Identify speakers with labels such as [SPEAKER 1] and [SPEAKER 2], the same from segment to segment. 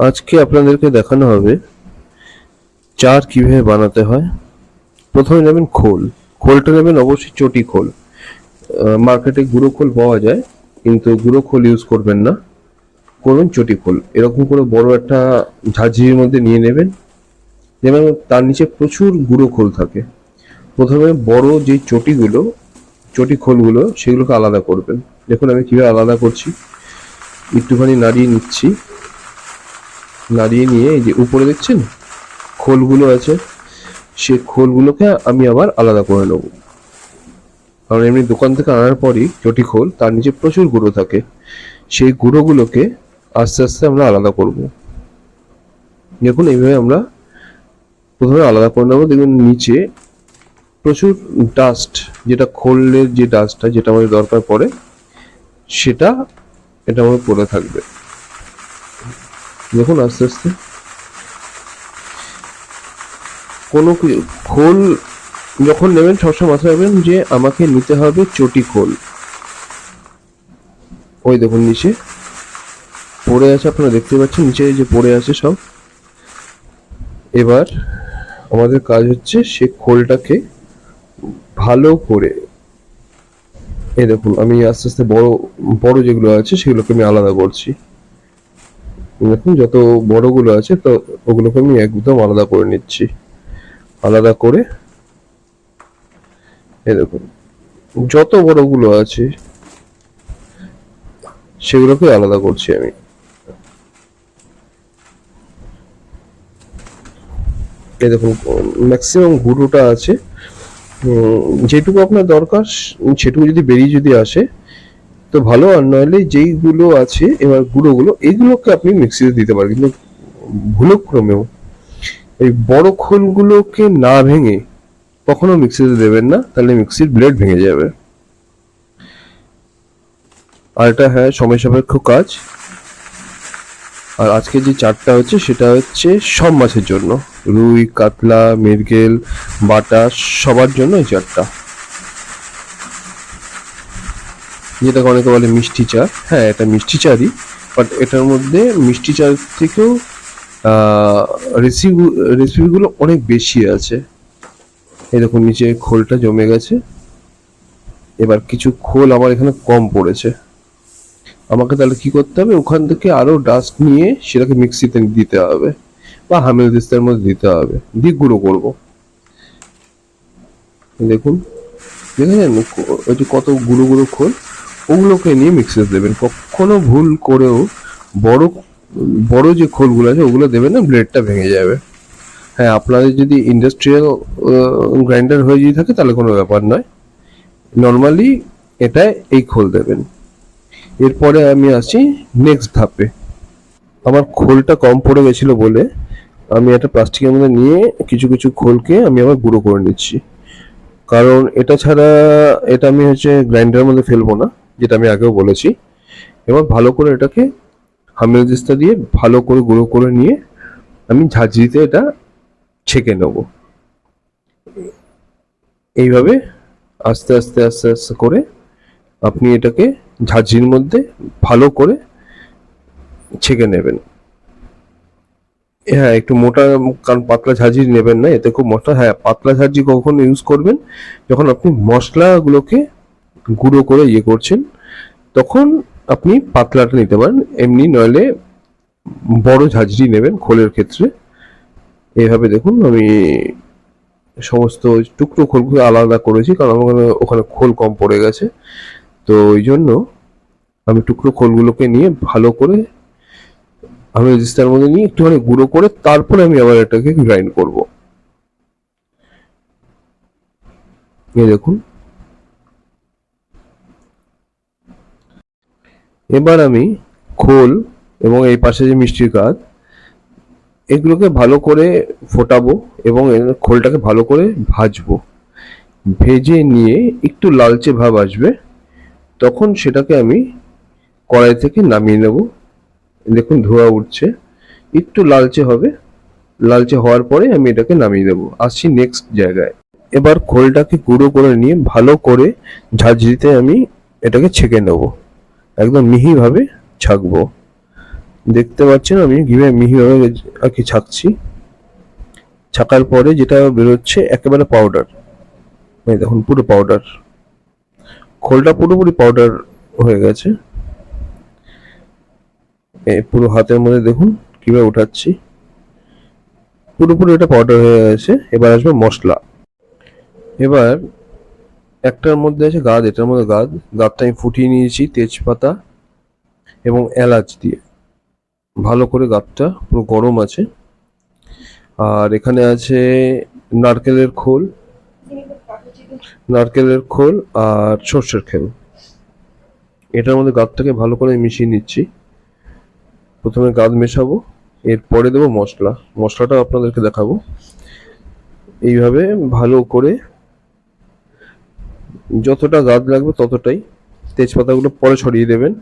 [SPEAKER 1] আজকে আপনাদেরকে দেখানো হবে চার কীভাবে বানাতে হয়। প্রথমে নেবেন খোল। খোলটা নেবেন অবশ্যই চটি খোল। মার্কেটে গুঁড়ো খোল পাওয়া যায়, কিন্তু গুঁড়ো খোল ইউজ করবেন না। করবেন চটি খোল। এরকম করে বড় একটা ঝাঁঝরির মধ্যে নিয়ে নেবেন। যেমন তার নিচে প্রচুর গুঁড়ো খোল থাকে। প্রথমে বড় যে চটিগুলো, চটি খোলগুলো, সেগুলোকে আলাদা করবেন। দেখুন আমি কীভাবে আলাদা করছি। একটুখানি নাড়িয়ে নিচ্ছি। নাড়িয়ে নিয়ে এই যে উপরে দেখছেন? খোলগুলো আছে। সে খোলগুলোকে আমি আবার আলাদা করে নেব। কারণ এমনি দোকান থেকে আনার পরই চটি খোল, তার নিচে প্রচুর গুঁড়ো থাকে। সেই গুঁড়োগুলোকে আস্তে আস্তে আমরা আলাদা করব। দেখুন, এইভাবে আমরা প্রথমে আলাদা করে নেব। দেখুন, নিচে প্রচুর ডাস্ট যেটা খোলের যে ডাস্টটা যেটা আমাদের দরকার পড়ে, সেটা এটা আমার পড়ে থাকবে। দেখুন আস্তে আস্তে। কোনো খোল যখন নেবেন, সবসময় মাথায় রাখবেন যে আমাকে নিতে হবে চটি খোল। ওই দেখুন নিচে। পড়ে আছে, আপনারা দেখতে পাচ্ছেন, নিচে যে পড়ে আছে সব। এবার আমাদের কাজ হচ্ছে সে খোলটাকে ভালো করে, এই দেখুন, আমি আস্তে আস্তে বড় বড় যেগুলো আছে সেগুলোকে আমি আলাদা করছি। দেখুন, যত বড়গুলো আছে, তো ওগুলোকে আমি একদম আলাদা করে নিচ্ছি। আলাদা করে দেখুন, যত বড়গুলো আছে, সেগুলোকে আলাদা করছি আমি। এই দেখুন ম্যাক্সিমাম গুঁড়োটা আছে। যেটুকু আপনার দরকার, সেটুকু যদি বেরিয়ে যদি আসে তো ভালো আর নইলে যেইগুলো আছে, এবার গুঁড়োগুলো এইগুলোকে আপনি মিক্সিতে দিতে পারেন। কিন্তু ভুলক্রমেও এই বড় খোলগুলোকে না ভেঙে কখনো মিক্সিতে দেবেন না, তাহলে মিক্সির ব্লেড ভেঙে যাবে। আর এটা হ্যাঁ সময় সাপেক্ষ কাজ। আর আজকে যে চারটা হচ্ছে, সেটা হচ্ছে সব মাছের জন্য। রুই, কাতলা, মৃগেল, বাটা, সবার জন্য এই চারটা যেটাকে অনেকে বলে মিষ্টি চা। হ্যাঁ এটা মিষ্টি চারই। বাট এটার মধ্যে মিষ্টি চার থেকেও রেসিপি রেসিপিগুলো অনেক বেশি আছে। এই দেখুন, নিচে খোলটা জমে গেছে। এবার কিছু খোল আমার এখানে কম পড়েছে। আমাকে তাহলে কি করতে হবে? ওখান থেকে আরও ডাস্ট নিয়ে সেটাকে মিক্সিতে দিতে হবে। বা হামেল দিস্তার মধ্যে দিতে হবে। দিয়ে গুঁড়ো করব। দেখুন, দেখেছেন? যে কত গুঁড়ো গুঁড়ো খোল। ওগুলোকে নিয়ে মিক্সার দেবেন। কখনো ভুল করেও বড় বড় যে খোলগুলো আছে, ওগুলো দেবেন না ব্লেডটা ভেঙে যাবে। হ্যাঁ আপনাদের যদি ইন্ডাস্ট্রিয়াল গ্রাইন্ডার হয়ে যদি থাকে, তাহলে কোনো ব্যাপার নয়। নর্মালি এটা এই খোল দেবেন। এরপরে আমি আসি নেক্সট ধাপে। আমার খোলটা কম পড়ে গেছিল বলে আমি একটা প্লাস্টিকের মধ্যে নিয়ে কিছু কিছু খোলকে আমি আবার গুঁড়ো করে নিচ্ছি। কারণ এটা ছাড়া, এটা আমি হচ্ছে গ্রাইন্ডারের মধ্যে ফেলব না। যেটা আমি আগেও বলেছি। এবার ভালো করে এটাকে হামেল দিস্তা দিয়ে ভালো করে গুঁড়ো করে নিয়ে আমি ঝাঁঝরিতে এটা ছেঁকে নেব। এইভাবে আস্তে আস্তে আস্তে আস্তে করে আপনি এটাকে ঝাঁঝরির মধ্যে ভালো করে ছেঁকে নেবেন। হ্যাঁ একটু মোটা, কারণ পাতলা ঝাঁঝরি নেবেন না, এতে খুব মশলা হ্যাঁ পাতলা ঝাঁঝরি কখন ইউজ করবেন যখন আপনি মশলাগুলোকে গুঁড়ো করে ইয়ে করছেন, তখন আপনি পাতলাটা নিতে পারেন। এমনি নইলে বড় ঝাঁঝরি নেবেন খোলের ক্ষেত্রে। এইভাবে দেখুন, আমি সমস্ত টুকরো খোলগুলো আলাদা করেছি, কারণ আমার ওখানে খোল কম পড়ে গেছে। তো ওই জন্য আমি টুকরো খোলগুলোকে নিয়ে ভালো করে আমি রেজিস্টার মধ্যে নিয়ে একটুখানি গুঁড়ো করে তারপরে আমি আবার এটাকে গ্রাইন্ড করব। এই দেখুন। এবার আমি খোল এবং এই পাশে যে মিষ্টির কাজ এগুলোকে ভালো করে ফোটাবো এবং খোলটাকে ভালো করে ভাজবো। ভেজে নিয়ে একটু লালচে ভাব আসবে, তখন সেটাকে আমি কড়াই থেকে নামিয়ে নেব। দেখুন ধোয়া উঠছে, একটু লালচে হবে। লালচে হওয়ার পরে আমি এটাকে নামিয়ে দেবো। আসছি নেক্সট জায়গায়। এবার খোলটাকে গুঁড়ো করে নিয়ে ভালো করে ঝাঁঝরিতে আমি এটাকে ছেঁকে নেব। একদম মিহিভাবে ছাকবো। দেখতে পাচ্ছেন আমি কীভাবে মিহিভাবে আর কি ছাকছি। ছাকার পরে যেটা বেরোচ্ছে একেবারে পাউডার এই দেখুন, পুরো পাউডার খোলটা পুরোপুরি পাউডার হয়ে গেছে। পুরো হাতের মধ্যে দেখুন কীভাবে উঠাচ্ছি। পুরোপুরি এটা পাউডার হয়ে গেছে। এবার আসবে মশলা। এবার একটার মধ্যে আছে গাদ, এটার মধ্যে গাদ। গাদটা আমি ফুটিয়ে নিয়েছি তেজপাতা এবং এলাচ দিয়ে। ভালো করে গাদটা পুরো গরম আছে। আর এখানে আছে নারকেলের খোল। নারকেলের খোল আর সর্ষের খোল। এটার মধ্যে গাদটাকে ভালো করে মিশিয়ে নিচ্ছি। প্রথমে গাদ মেশাবো, এরপরে দেবো মশলা। মশলাটা আপনাদেরকে দেখাবো। এইভাবে ভালো করে যতটা গাদ লাগবে ততটাই তেজপাতাগুলো পরে ছড়িয়ে দেবেন।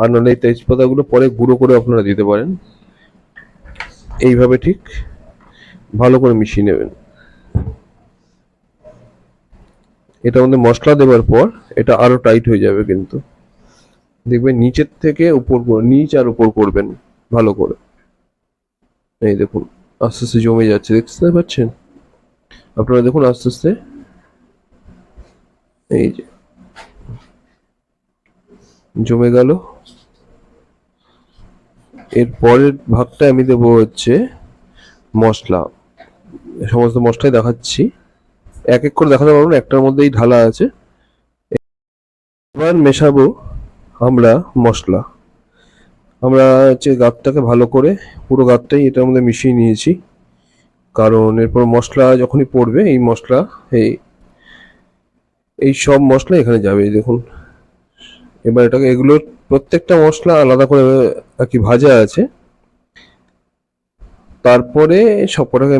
[SPEAKER 1] আর নাহলে এই তেজপাতাগুলো পরে গুঁড়ো করে আপনারা দিতে পারেন। এইভাবে ঠিক ভালো করে মিশিয়ে নেবেন। এটা মধ্যে মশলা দেওয়ার পর এটা আরও টাইট হয়ে যাবে কিন্তু। দেখবেন নিচের থেকে উপর নিচ আর উপর করবেন ভালো করে। এই দেখুন, আস্তে আস্তে জমে যাচ্ছে, দেখতে পাচ্ছেন? আপনারা দেখুন আস্তে আস্তে এই যে। জমে গেল। এর পরের ভাগটা আমি দেবো হচ্ছে মশলা। সমস্ত মশলাই দেখাচ্ছি। এক এক করে দেখাতে পারব না, একটার মধ্যেই ঢালা আছে। এবার মেশাবো আমরা মশলা। আমরা হচ্ছে গাতটাকে ভালো করে, পুরো গাতটাই এটার মধ্যে মিশিয়ে নিয়েছি। কারণ এরপর মশলা যখনই পড়বে, এই মশলা, এই এই সব মশলা এখানে যাবে দেখুন। এবার এটাকে এগুলোর প্রত্যেকটা মশলা আলাদা করে আর কি ভাজা আছে। তারপরে সবকটাকে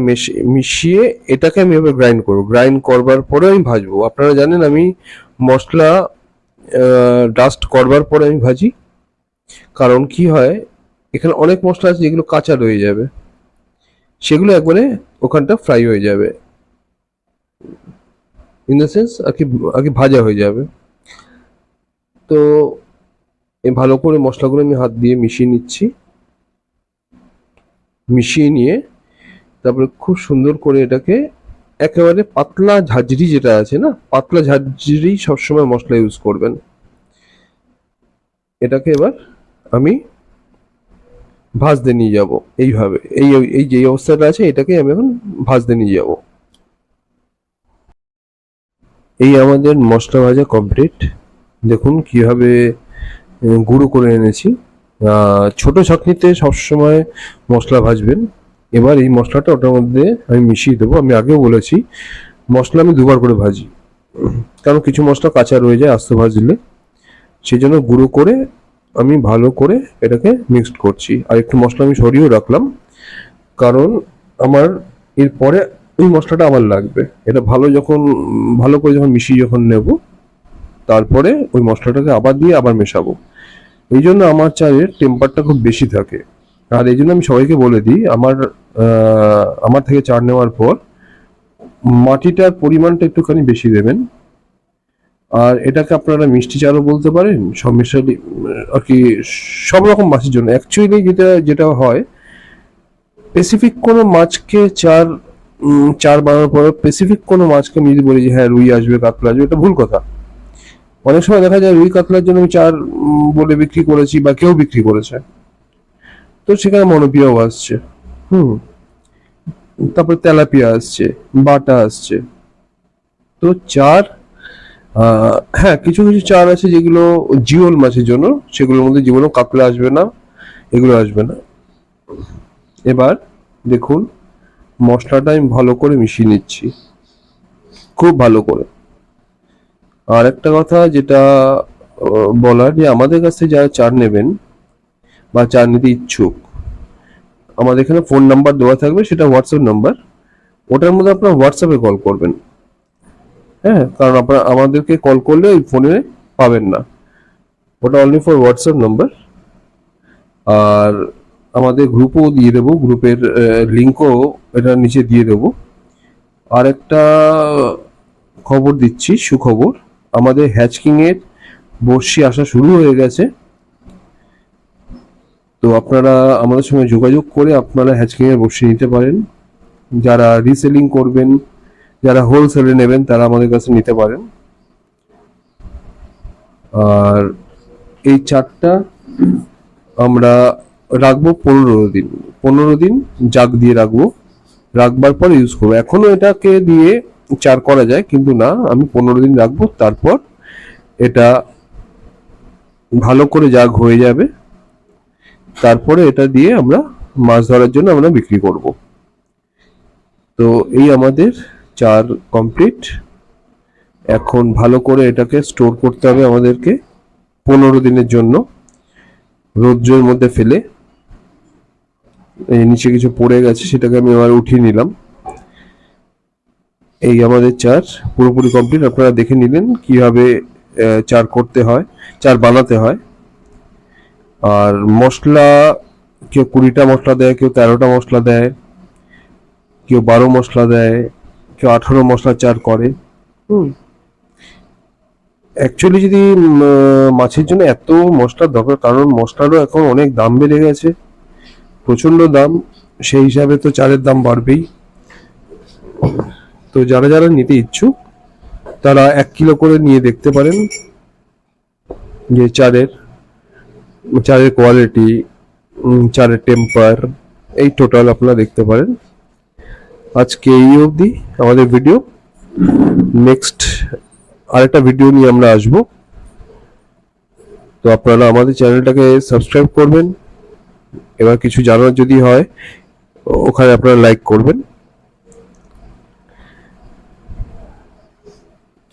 [SPEAKER 1] মিশিয়ে এটাকে আমি এবার গ্রাইন্ড করব। গ্রাইন্ড করবার পরে আমি ভাজবো। আপনারা জানেন আমি মশলা ডাস্ট করবার পরে আমি ভাজি। কারণ কি হয়, এখানে অনেক মশলা আছে যেগুলো কাঁচা রয়ে যাবে। সেগুলো একবারে ওখানটা ফ্রাই হয়ে যাবে। ইন দ্য সেন্স আর কি আর কি ভাজা হয়ে যাবে। তো এ ভালো করে মশলাগুলো আমি হাত দিয়ে মিশিয়ে নিচ্ছি। মিশিয়ে নিয়ে তারপরে খুব সুন্দর করে এটাকে একেবারে পাতলা ঝাঁঝরি যেটা আছে না, পাতলা ঝাঁঝরি সবসময় মশলা ইউজ করবেন। এটাকে এবার আমি ভাজতে নিয়ে যাব। এইভাবে, এই এই যে অবস্থাটা আছে, এটাকে আমি এখন ভাজতে নিয়ে যাব। এই আমাদের মশলা ভাজা কমপ্লিট দেখুন কীভাবে গুঁড়ো করে এনেছি। ছোট ছাঁকনিতে সবসময় মশলা ভাজবেন। এবার এই মশলাটা ওটার মধ্যে আমি মিশিয়ে দেবো। আমি আগেও বলেছি, মশলা আমি দুবার করে ভাজি। কারণ কিছু মশলা কাঁচা রয়ে যায়, আস্তে ভাজলে। সেই জন্য গুঁড়ো করে আমি ভালো করে এটাকে মিক্সড করছি। আর একটু মশলা আমি সরিয়েও রাখলাম। কারণ আমার এরপরে ওই মশলাটা আমার লাগবে। এটা ভালো যখন, ভালো করে যখন মিশিয়ে যখন নেব, তারপরে ওই মশলাটাকে আবার দিয়ে আবার মেশাবো। এই জন্য আমার চায়ের টেম্পারটা খুব বেশি থাকে। আর এই জন্য আমি সবাইকে বলে দিই, আমার আমার থেকে চার নেওয়ার পর মাটিটার পরিমাণটা একটুখানি বেশি দেবেন। আর এটাকে আপনারা মিষ্টি চারও বলতে পারেন, সব মিশালি আর কি সব রকম মাছের জন্য। অ্যাকচুয়ালি যেটা যেটা হয় স্পেসিফিক কোনো মাছকে চার চার বানানোর পর স্পেসিফিক কোনো মাছকে আমি যদি বলি যে হ্যাঁ রুই আসবে, কাতলা আসবে, এটা ভুল কথা। অনেক সময় দেখা যায় রুই, কাতলার জন্য আমি চার বলে বিক্রি করেছি বা কেউ বিক্রি করেছে। তো সেখানে মনোপিয়াও আসছে। হুম। তারপর তেলাপিয়া আসছে, বাটা আসছে। তো চার হ্যাঁ কিছু কিছু চার আছে যেগুলো জিওল মাছের জন্য, সেগুলোর মধ্যে জীবনও কাতলা আসবে না, এগুলো আসবে না। এবার দেখুন মশলাটা আমি ভালো করে মিশিয়ে নিচ্ছি। খুব ভালো করে। আর একটা কথা যেটা বলার যে আমাদের কাছে যারা চার নেবেন বা চার নিতে ইচ্ছুক, আমাদের এখানে ফোন নাম্বার দেওয়া থাকবে, সেটা হোয়াটসঅ্যাপ নাম্বার ওটার মধ্যে আপনার হোয়াটসঅ্যাপে কল করবেন। হ্যাঁ কারণ আপনার আমাদেরকে কল করলে ওই ফোনে পাবেন না। ওটা অনলি ফর হোয়াটসঅ্যাপ নাম্বার আর আমাদের গ্রুপও দিয়ে দেবো গ্রুপের লিঙ্কও এটা নিচে দিয়ে দেবো। আর একটা খবর দিচ্ছি, সুখবর। আমাদের হ্যাচকিং এর বর্ষি আসা শুরু হয়ে গেছে। তো আপনারা আমাদের সঙ্গে যোগাযোগ করে আপনারা হ্যাচকিং এর বসে নিতে পারেন। যারা রিসেলিং করবেন, যারা হোলসেলে নেবেন, তারা আমাদের কাছে নিতে পারেন। আর এই চারটা আমরা রাখব পনেরো দিন। পনেরো দিন জাগ দিয়ে রাখব। রাখবার পর ইউজ করব। এখনও এটাকে দিয়ে চার করা যায়, কিন্তু না, আমি পনেরো দিন রাখব, তারপর এটা ভালো করে জাগ হয়ে যাবে। তারপরে এটা দিয়ে আমরা মাছ ধরার জন্য আমরা বিক্রি করব। তো এই আমাদের চার কমপ্লিট এখন ভালো করে এটাকে স্টোর করতে হবে আমাদেরকে পনেরো দিনের জন্য। রৌদ্রের মধ্যে ফেলে। নিচে কিছু পড়ে গেছে, সেটাকে আমি আবার উঠিয়ে নিলাম। এই আমাদের চার পুরোপুরি কমপ্লিট আপনারা দেখে নিলেন কীভাবে চার করতে হয়, চার বানাতে হয়। আর মশলা, কেউ কুড়িটা মশলা দেয়, কেউ তেরোটা মশলা দেয়, কেউ বারো মশলা দেয়, কেউ আঠারো মশলা চার করে। হুম। অ্যাকচুয়ালি যদি মাছের জন্য এত মশলার দরকার, কারণ মশলারও এখন অনেক দাম বেড়ে গেছে। প্রচণ্ড দাম, সেই হিসাবে তো চালের দাম বাড়বেই। তো যারা যারা নিতে ইচ্ছুক, তারা এক কিলো করে নিয়ে দেখতে পারেন যে চারের চারের কোয়ালিটি চারের টেম্পার এই টোটাল আপনারা দেখতে পারেন। আজকে এই অবধি আমাদের ভিডিও নেক্সট আরেকটা ভিডিও নিয়ে আমরা আসব। তো আপনারা আমাদের চ্যানেলটাকে সাবস্ক্রাইব করবেন। এবার কিছু জানার যদি হয়, ওখানে আপনারা লাইক করবেন।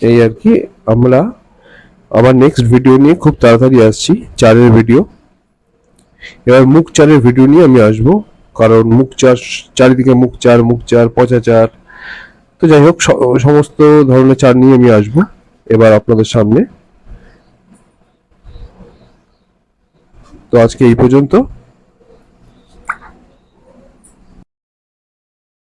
[SPEAKER 1] এই আর কি, আমরা আবার নেক্সট ভিডিও নিয়ে খুব তাড়াতাড়ি আসছি চারের ভিডিও এবার মুখ চারের ভিডিও নিয়ে আমি আসব, কারণ মুখ চার চারিদিকে মুখ চার মুখ চার, পচা চার। তো যাই হোক সমস্ত ধরনের চার নিয়ে আমি আসব, এবার আপনাদের সামনে। তো আজকে এই পর্যন্ত।